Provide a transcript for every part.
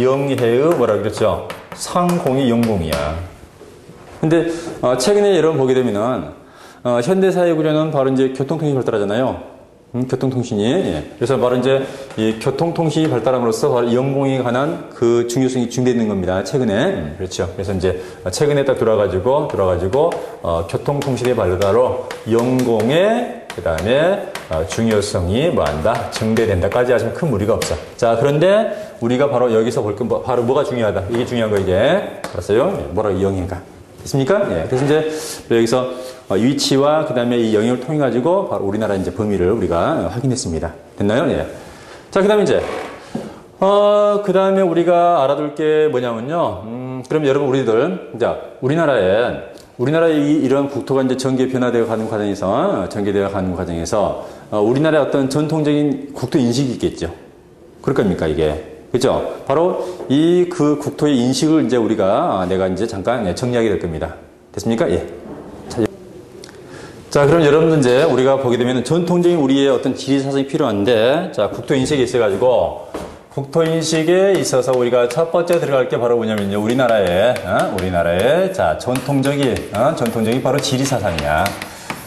영해의 뭐라 그랬죠? 상공이 영공이야. 근데 어, 최근에 여러분 보게 되면은 어, 현대 사회 구조는 바로 이제 교통통신이 발달하잖아요. 음, 교통통신이 예. 그래서 바로 이제 이 교통통신이 발달함으로써 바로 영공에 관한 그 중요성이 증대되는 겁니다. 최근에 음, 그렇죠. 그래서 이제 최근에 딱 들어가지고 들어가지고 어, 교통통신의 발달로 영공의 그 다음에 어, 중요성이 뭐한다 증대된다까지 하시면 큰 무리가 없어. 자 그런데 우리가 바로 여기서 볼건 뭐, 바로 뭐가 중요하다. 이게 중요한 거 이게 알았어요? 예, 뭐라고 영인가? 됐습니까? 예. 그래서 이제 여기서 어, 위치와 그 다음에 이 영역을 통해 가지고 바로 우리나라 이제 범위를 우리가 확인했습니다. 됐나요? 예. 자, 그 다음에 이제, 어, 그 다음에 우리가 알아둘 게 뭐냐면요. 음, 그럼 여러분 우리들, 자, 우리나라에, 우리나라의 이, 이런 국토가 이제 전개 변화되어 가는 과정에서, 전개되어 가는 과정에서, 어, 우리나라의 어떤 전통적인 국토 인식이 있겠죠. 그럴 겁니까, 이게? 그죠? 바로 이 그 국토의 인식을 이제 우리가 내가 이제 잠깐 정리하게 될 겁니다. 됐습니까? 예. 자, 자, 그럼 여러분들 이제 우리가 보게 되면 전통적인 우리의 어떤 지리사상이 필요한데, 자, 국토인식에 있어가지고, 국토인식에 있어서 우리가 첫 번째 들어갈 게 바로 뭐냐면요. 우리나라의, 어? 우리나라의, 자, 전통적인, 어? 전통적인 바로 지리사상이야.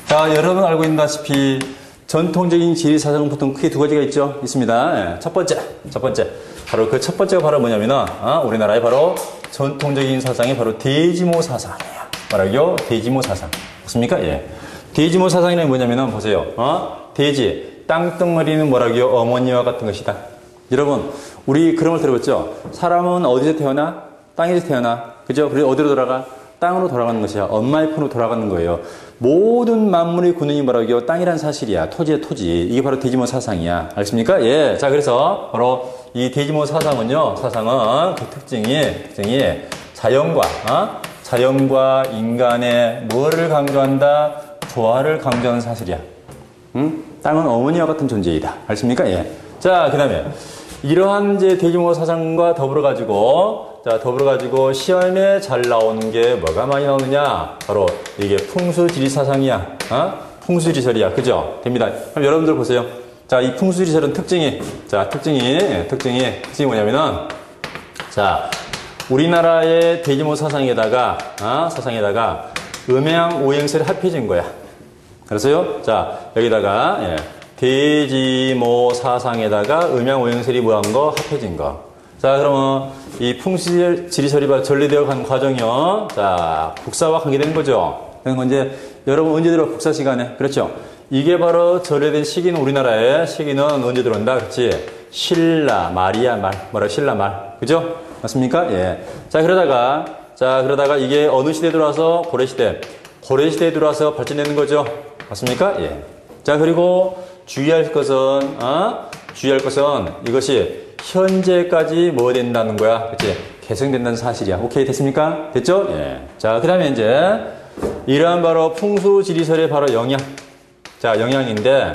자, 여러분 알고 있다시피, 전통적인 지리사상은 보통 크게 두 가지가 있죠. 있습니다. 예. 첫 번째, 첫 번째. 바로 그 첫 번째가 바로 뭐냐면은, 어? 우리나라의 바로 전통적인 사상이 바로 대지모 사상이야. 뭐라고요? 대지모 사상. 맞습니까? 예. 대지모 사상이란 뭐냐면은 보세요. 어? 돼지, 땅덩어리는 뭐라고요? 어머니와 같은 것이다. 여러분, 우리 그런 걸 들어봤죠? 사람은 어디서 태어나? 땅에서 태어나. 그죠? 그리고 어디로 돌아가? 땅으로 돌아가는 것이야. 엄마의 품으로 돌아가는 거예요. 모든 만물의 근원이 뭐라고요? 땅이란 사실이야. 토지의 토지. 이게 바로 대지모 사상이야. 알겠습니까? 예. 자, 그래서 바로 이 대지모 사상은요. 사상은 그 특징이 특징이 자연과 어? 자연과 인간의 뭐를 강조한다? 조화를 강조하는 사실이야. 응? 땅은 어머니와 같은 존재이다. 알습니까? 예. 자, 그 다음에, 이러한 이제 대규모 사상과 더불어 가지고, 자, 더불어 가지고 시험에 잘 나오는 게 뭐가 많이 나오느냐? 바로 이게 풍수지리 사상이야. 어? 풍수지리설이야. 그죠? 됩니다. 그럼 여러분들 보세요. 자, 이 풍수지리설은 특징이, 자, 특징이, 예, 특징이, 특징이 뭐냐면은, 자, 우리나라의 대규모 사상에다가, 어? 사상에다가, 음양 오행설이 합해진 거야. 그래서요, 자, 여기다가, 예, 대지모 사상에다가 음양 오행설이 뭐한 거? 합해진 거. 자, 그러면 이 풍수지리설이 전리되어 간 과정이요. 자, 국사와 관계된 거죠. 그러니까 이제 여러분 언제 들어 국사 시간에? 그렇죠. 이게 바로 전래된 시기는 우리나라의 시기는 언제 들어온다? 그렇지. 신라, 마리아 말. 뭐라 신라 말. 그죠? 맞습니까? 예. 자, 그러다가, 자, 그러다가 이게 어느 시대에 들어와서 고려 시대. 고려 시대에 들어와서 발전되는 거죠. 맞습니까? 예. 자, 그리고 주의할 것은, 어? 주의할 것은 이것이 현재까지 뭐 된다는 거야? 그치? 개성된다는 사실이야. 오케이, 됐습니까? 됐죠? 예. 자, 그 다음에 이제, 이러한 바로 풍수 지리설의 바로 영향. 자, 영향인데,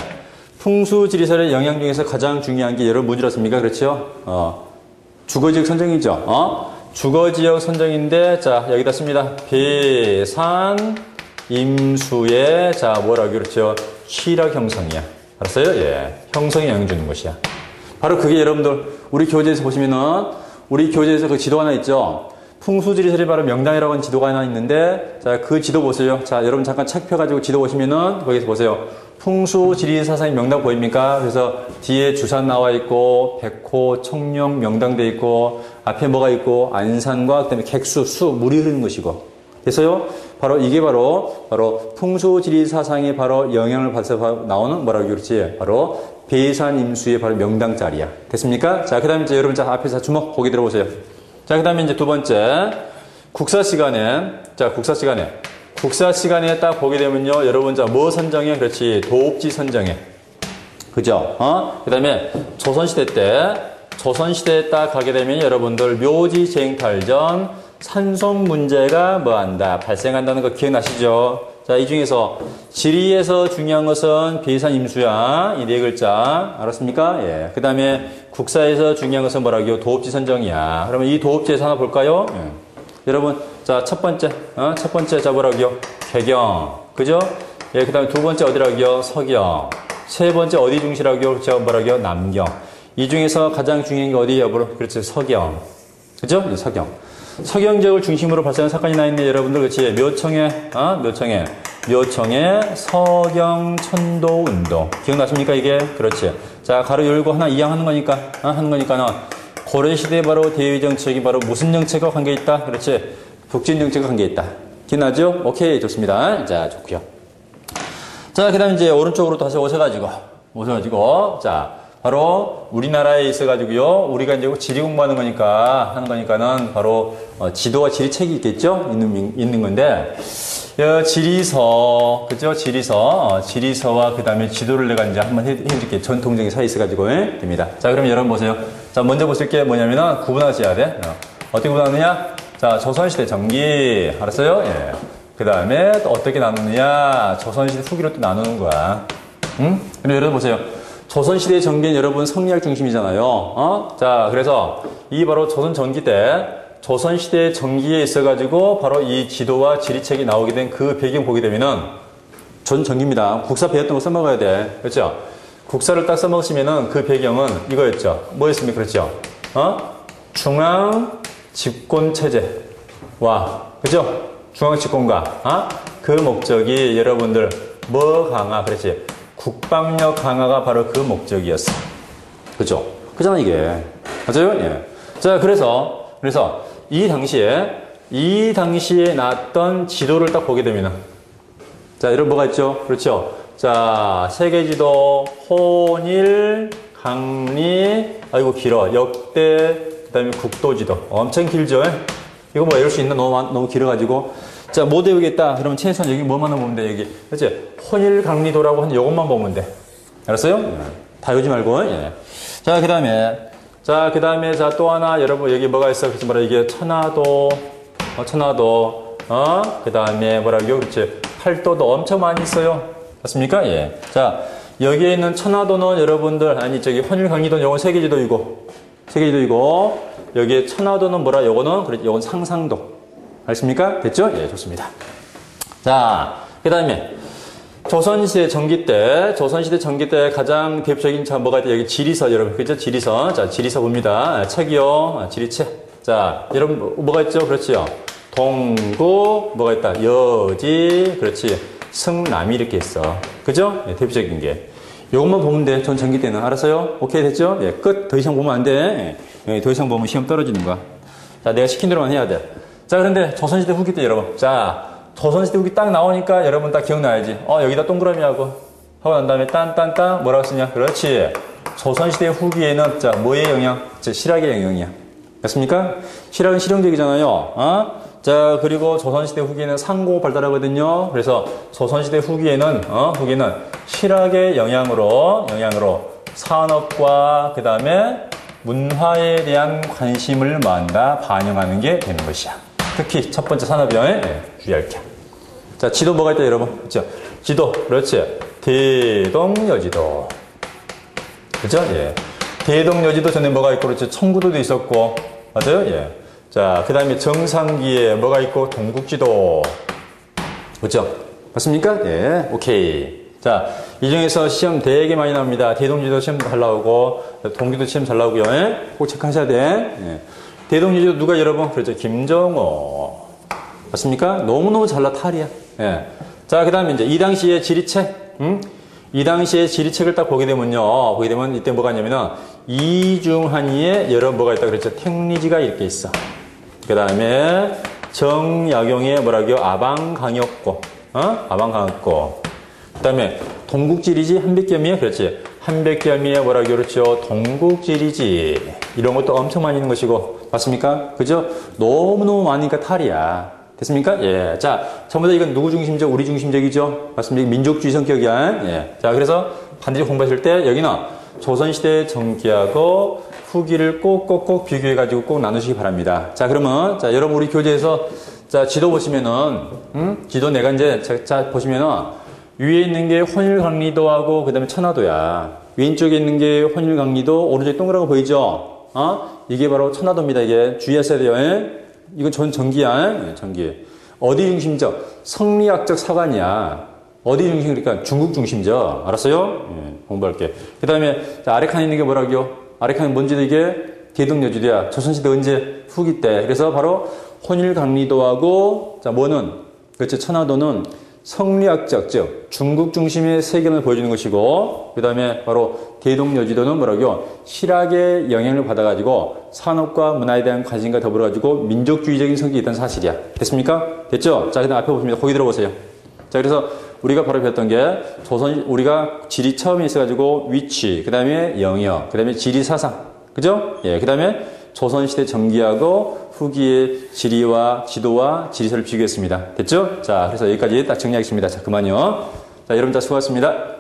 풍수 지리설의 영향 중에서 가장 중요한 게 여러분 뭔지 아십니까? 그렇죠? 어, 주거지역 선정이죠. 어? 주거지역 선정인데, 자, 여기다 씁니다. 배산, 임수의, 자, 뭐라고 그렇죠? 취락 형성이야. 알았어요? 예. 형성에 영향 주는 것이야. 바로 그게 여러분들, 우리 교재에서 보시면은, 우리 교재에서 그 지도 하나 있죠? 풍수지리설이 바로 명당이라고 하는 지도가 하나 있는데, 자, 그 지도 보세요. 자, 여러분 잠깐 책 펴가지고 지도 보시면은, 거기서 보세요. 풍수지리 사상의 명당 보입니까? 그래서 뒤에 주산 나와 있고, 백호, 청룡 명당돼 있고, 앞에 뭐가 있고, 안산과 그 다음에 객수, 수, 물이 흐르는 것이고. 그래서요, 바로 이게 바로, 바로 풍수지리 사상에 바로 영향을 받아서 나오는 뭐라고 그러지? 바로 배산 임수의 바로 명당 자리야. 됐습니까? 자, 그 다음에 이제 여러분 자, 앞에서 주먹 보기 들어보세요. 자, 그 다음에 이제 두 번째. 국사 시간에, 자, 국사 시간에. 국사 시간에 딱 보게 되면요. 여러분, 자, 뭐 선정해? 그렇지. 도읍지 선정해. 그죠? 어? 그 다음에 조선시대 때, 조선시대에 딱 가게 되면 여러분들 묘지 쟁탈전 산송 문제가 뭐 한다? 발생한다는 거 기억나시죠? 자, 이 중에서 지리에서 중요한 것은 비산 임수야. 이 네 글자. 알았습니까? 예. 그 다음에 국사에서 중요한 것은 뭐라고요? 도읍지 선정이야. 그러면 이 도읍지에서 하나 볼까요? 예. 여러분, 자, 첫 번째, 어? 첫 번째 잡으라고요? 개경. 그죠? 예, 그 다음에 두 번째 어디라고요? 서경. 세 번째 어디 중시라고요? 저 뭐라고요? 남경. 이 중에서 가장 중요한 게 어디 여부로? 그렇지, 서경. 그죠? 이 서경. 서경 지역을 중심으로 발생한 사건이 나 있네, 여러분들. 그렇지? 묘청에, 어? 묘청에. 묘청에 서경 천도 운동. 기억나십니까, 이게? 그렇지. 자, 가로 열고 하나 이양하는 거니까, 어? 하는 거니까, 는 고려 시대 바로 대외 정책이 바로 무슨 정책과 관계 있다? 그렇지. 북진 정책과 관계 있다. 기억나죠? 오케이, 좋습니다. 자, 좋고요 자, 그 다음에 이제 오른쪽으로 다시 오셔가지고, 오셔가지고, 자, 바로 우리나라에 있어 가지고요. 우리가 이제 지리 공부하는 거니까, 하는 거니까는 바로 어, 지도와 지리책이 있겠죠? 있는, 있는 건데, 어, 지리서, 그죠? 지리서, 어, 지리서와 그 다음에 지도를 내가 이제 한번 해드릴게요. 전통적인 사이 있어 가지고, 예? 됩니다. 자, 그럼 여러분 보세요. 자, 먼저 보실 게 뭐냐면은 구분하셔야 돼. 어. 어떻게 구분하느냐? 자, 조선시대 전기. 알았어요? 예. 그 다음에 또 어떻게 나누느냐? 조선시대 후기로 또 나누는 거야. 응? 그럼 여러분 보세요. 조선시대 전기는 여러분 성리학 중심이잖아요. 어? 자, 그래서 이 바로 조선 전기 때 조선시대 전기에 있어가지고 바로 이 지도와 지리책이 나오게 된 그 배경 보게 되면은 전 전기입니다. 국사 배웠던 거 써먹어야 돼. 그렇죠? 국사를 딱 써먹으시면은 그 배경은 이거였죠. 뭐였습니까? 그렇죠? 어? 중앙 집권 체제와 그죠? 중앙 집권과 어? 그 목적이 여러분들 뭐 강화 그렇지? 국방력 강화가 바로 그 목적이었어. 그죠? 그잖아 이게 맞아요? 예. 자 그래서 그래서 이 당시에 이 당시에 나왔던 지도를 딱 보게 되면 자 이런 뭐가 있죠? 그렇죠? 자 세계 지도 혼일 강리 아이고 길어 역대 다음에 국도 지도. 엄청 길죠? 이거 뭐 외울 수 있나? 너무, 너무 길어가지고. 자, 못 외우겠다. 그러면 최소한 여기 뭐만 보면 돼, 여기. 그치? 혼일강리도라고 하는 요것만 보면 돼. 알았어요? 예. 다 외우지 말고. 예. 자, 그 다음에. 자, 그 다음에, 자, 또 하나, 여러분, 여기 뭐가 있어? 그래서 뭐라, 이게 천하도, 어, 천하도, 어? 그 다음에 뭐라고요? 그렇지. 팔도도 엄청 많이 있어요. 맞습니까? 예. 자, 여기에 있는 천하도는 여러분들, 아니, 저기 혼일강리도는 요건 세계지도이고, 세계지도이고 여기에 천하도는 뭐라 요거는 그래 요건 상상도 알겠습니까? 됐죠? 예, 좋습니다. 자, 그 다음에 조선시대 전기 때, 조선시대 전기 때 가장 대표적인 자 뭐가 있다? 여기 지리서 여러분, 그죠? 지리서. 자, 지리서 봅니다. 책이요. 아, 지리책. 자, 여러분 뭐, 뭐가 있죠? 그렇지요. 동구 뭐가 있다? 여지, 그렇지. 승남이 이렇게 있어. 그죠? 예, 대표적인 게. 요것만 보면 돼. 전 전기 때는. 알았어요? 오케이 됐죠? 예, 끝. 더 이상 보면 안 돼. 예, 더 이상 보면 시험 떨어지는 거야. 자, 내가 시킨 대로만 해야 돼. 자, 그런데 조선시대 후기 때 여러분. 자, 조선시대 후기 딱 나오니까 여러분 딱 기억나야지. 어, 여기다 동그라미 하고. 하고 난 다음에 딴딴딴 뭐라고 쓰냐? 그렇지. 조선시대 후기에는 자, 뭐의 영향? 자, 실학의 영향이야. 됐습니까? 실학은 실용적이잖아요. 어? 자, 그리고 조선시대 후기에는 상고 발달하거든요. 그래서 조선시대 후기에는, 어, 후기는 실학의 영향으로, 영향으로 산업과 그 다음에 문화에 대한 관심을 만다 반영하는 게 되는 것이야. 특히 첫 번째 산업형에 네, 주의할 게. 자, 지도 뭐가 있다, 여러분? 그죠? 지도, 그렇지. 대동여지도. 그죠? 예. 대동여지도 전에 뭐가 있고, 그렇지. 청구도도 있었고, 맞아요? 예. 자, 그 다음에 정상기에 뭐가 있고, 동국지도. 그죠? 맞습니까? 예, 오케이. 자, 이 중에서 시험 되게 많이 나옵니다. 대동지도 시험 잘 나오고, 동기도 시험 잘 나오고요. 예? 꼭 체크하셔야 돼. 예. 대동지도 누가 여러분? 그렇죠. 김정호. 맞습니까? 너무너무 잘나 탈이야. 예. 자, 그 다음에 이제 이 당시에 지리책, 음? 이 당시에 지리책을 딱 보게 되면요. 보게 되면 이때 뭐가 있냐면은 이중한이에 여러 뭐가 있다 그랬죠. 택리지가 이렇게 있어. 그 다음에 정약용의 뭐라고요? 아방강역고, 어? 아방강역고. 그 다음에 동국지리지 한백겸이에 그렇지. 한백겸이에 뭐라고 그렇죠? 동국지리지. 이런 것도 엄청 많이 있는 것이고. 맞습니까? 그죠? 너무너무 많으니까 탈이야. 됐습니까? 예. 자, 전부 다 이건 누구 중심적? 우리 중심적이죠? 맞습니까? 민족주의 성격이야. 예. 자, 그래서 반드시 공부하실 때 여기는 조선시대 정기하고 후기를 꼭꼭꼭 비교해가지고 꼭 나누시기 바랍니다. 자, 그러면, 자, 여러분 우리 교재에서, 자, 지도 보시면은, 음? 지도 내가 이제, 자, 자 보시면은, 위에 있는 게 혼일강리도하고, 그 다음에 천하도야. 왼쪽에 있는 게 혼일강리도, 오른쪽에 동그랗게 보이죠? 어? 이게 바로 천하도입니다. 이게 주의하셔야 돼요. 예? 이건 전 전기야. 예, 전기. 어디 중심적? 성리학적 사관이야. 어디 중심? 그러니까 중국 중심적. 알았어요? 예, 공부할게. 그 다음에 아래 칸에 있는 게 뭐라고요? 아래칸은 뭔지 이게 대동여지도야. 조선시대 언제? 후기 때. 그래서 바로 혼일강리도하고, 자, 뭐는? 그렇지, 천하도는 성리학적, 즉, 중국 중심의 세계를 보여주는 것이고, 그 다음에 바로 대동여지도는 뭐라고요? 실학의 영향을 받아가지고 산업과 문화에 대한 관심과 더불어가지고 민족주의적인 성격이 있다는 사실이야. 됐습니까? 됐죠? 자, 그 다음 앞에 보시면 거기 들어보세요. 자, 그래서 우리가 바로 배웠던 게 조선, 우리가 지리 처음에 있어가지고 위치, 그 다음에 영역, 그 다음에 지리 사상. 그죠? 예, 그 다음에 조선시대 전기하고 후기의 지리와 지도와 지리서를 비교했습니다. 됐죠? 자, 그래서 여기까지 딱 정리하겠습니다. 자, 그만요. 자, 여러분 다 수고하셨습니다.